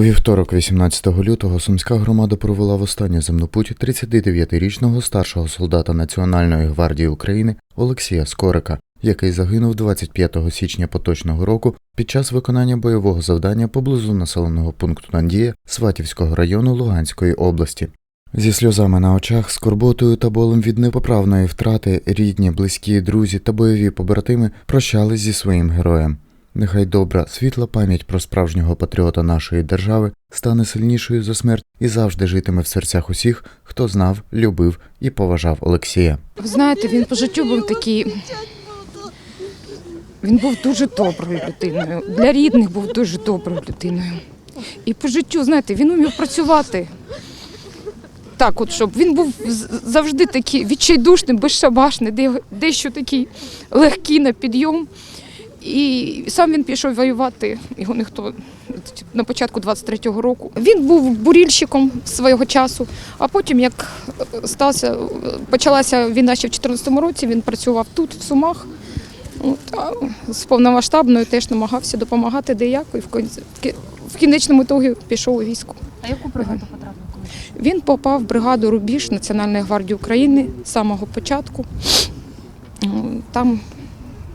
У вівторок, 18 лютого, сумська громада провела в останню земну путь 39-річного старшого солдата Національної гвардії України Олексія Скорика, який загинув 25 січня поточного року під час виконання бойового завдання поблизу населеного пункту Нандія Сватівського району Луганської області. Зі сльозами на очах, скорботою та болем від непоправної втрати рідні, близькі, друзі та бойові побратими прощались зі своїм героєм. Нехай добра, світла пам'ять про справжнього патріота нашої держави стане сильнішою за смерть і завжди житиме в серцях усіх, хто знав, любив і поважав Олексія. Ви знаєте, він по життю був такий. Він був дуже доброю людиною. Для рідних був дуже доброю людиною. І по життю, знаєте, він умів працювати. Так, от щоб він був завжди такий відчайдушний, безшабашний, де- дещо такий легкий на підйом. І сам він пішов воювати, його ніхто на початку 23-го року. Він був бурільщиком свого часу, а потім, як стався, почалася війна ще в 2014 році, він працював тут, в Сумах. От, а з повномасштабною теж намагався допомагати де як, і в в кінечному ітогі пішов у військо. А яку бригаду потрапив? Він попав в бригаду Рубіж Національної гвардії України з самого початку. Там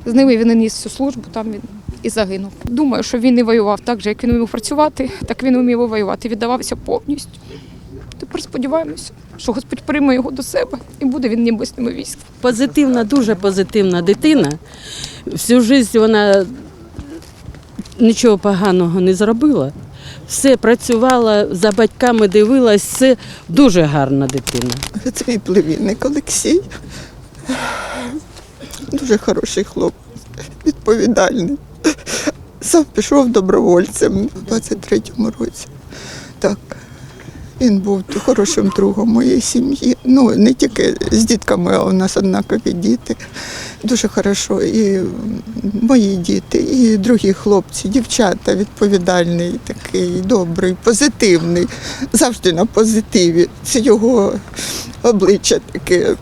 з ними він і ніс всю службу, там він і загинув. Думаю, що він і воював так же, як він вмів працювати, так він вмів воювати. Віддавався повністю. Тепер сподіваємося, що Господь прийме його до себе і буде він небесним військом. позитивна, дуже позитивна дитина. Всю життя вона нічого поганого не зробила. Все працювала, за батьками дивилась, все дуже гарна дитина. Це мій племінник Олексій. Дуже хороший хлопець, відповідальний. Сам пішов добровольцем у 23-му році. Так. Він був хорошим другом моєї сім'ї. Ну, не тільки з дітками, а у нас однакові діти. Дуже хорошо. І мої діти, і другі хлопці, дівчата, відповідальний, такий, добрий, позитивний, завжди на позитиві. Це його обличчя таке.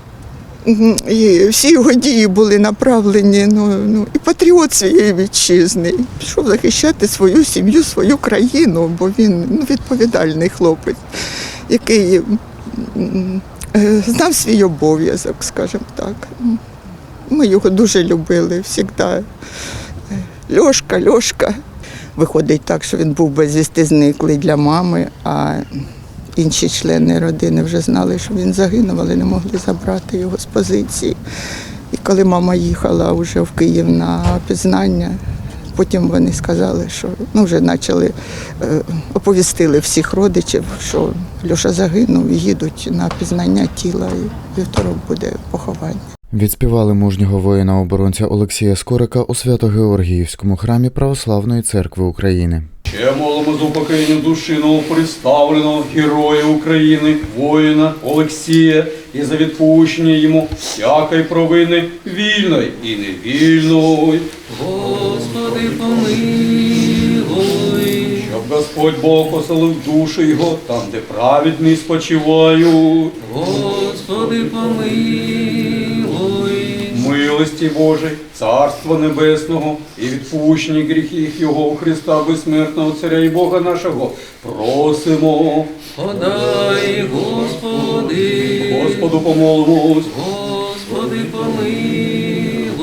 І всі його дії були направлені. Ну, ну, і патріот своєї вітчизни. Пішов захищати свою сім'ю, свою країну, бо він ну, відповідальний хлопець, який е, знав свій обов'язок, скажімо так. Ми його дуже любили завжди. Льошка, Льошка. Виходить так, що він був безвісти зниклий для мами, а інші члени родини вже знали, що він загинув, але не могли забрати його з позиції. І коли мама їхала вже в Київ на пізнання, потім вони сказали, що ну, вже почали е, оповістили всіх родичів, що Льоша загинув і їдуть на пізнання тіла, і вівторок буде поховання. Відспівали мужнього воїна-оборонця Олексія Скорика у Свято-Георгіївському храмі Православної церкви України. Ще молимо за упокоєння душі новоприставленого героя України, воїна Олексія, і за відпущення йому всякої провини вільної і невільної. Господи, помилуй, Щоб Господь Бог поселив душі його там, де праведні спочивають. Господи, помилуй, Милості Божій, Царства Небесного і відпущення гріхів Його Христа безсмертного Царя і Бога нашого просимо. подай, Господи, Господу помолимось. Господи, помилуй.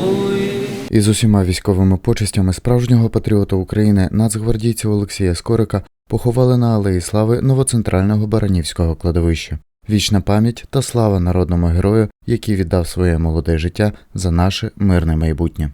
Із усіма військовими почестями справжнього патріота України нацгвардійця Олексія Скорика поховали на Алеї Слави новоцентрального Баранівського кладовища. Вічна пам'ять та слава народному герою, який віддав своє молоде життя за наше мирне майбутнє.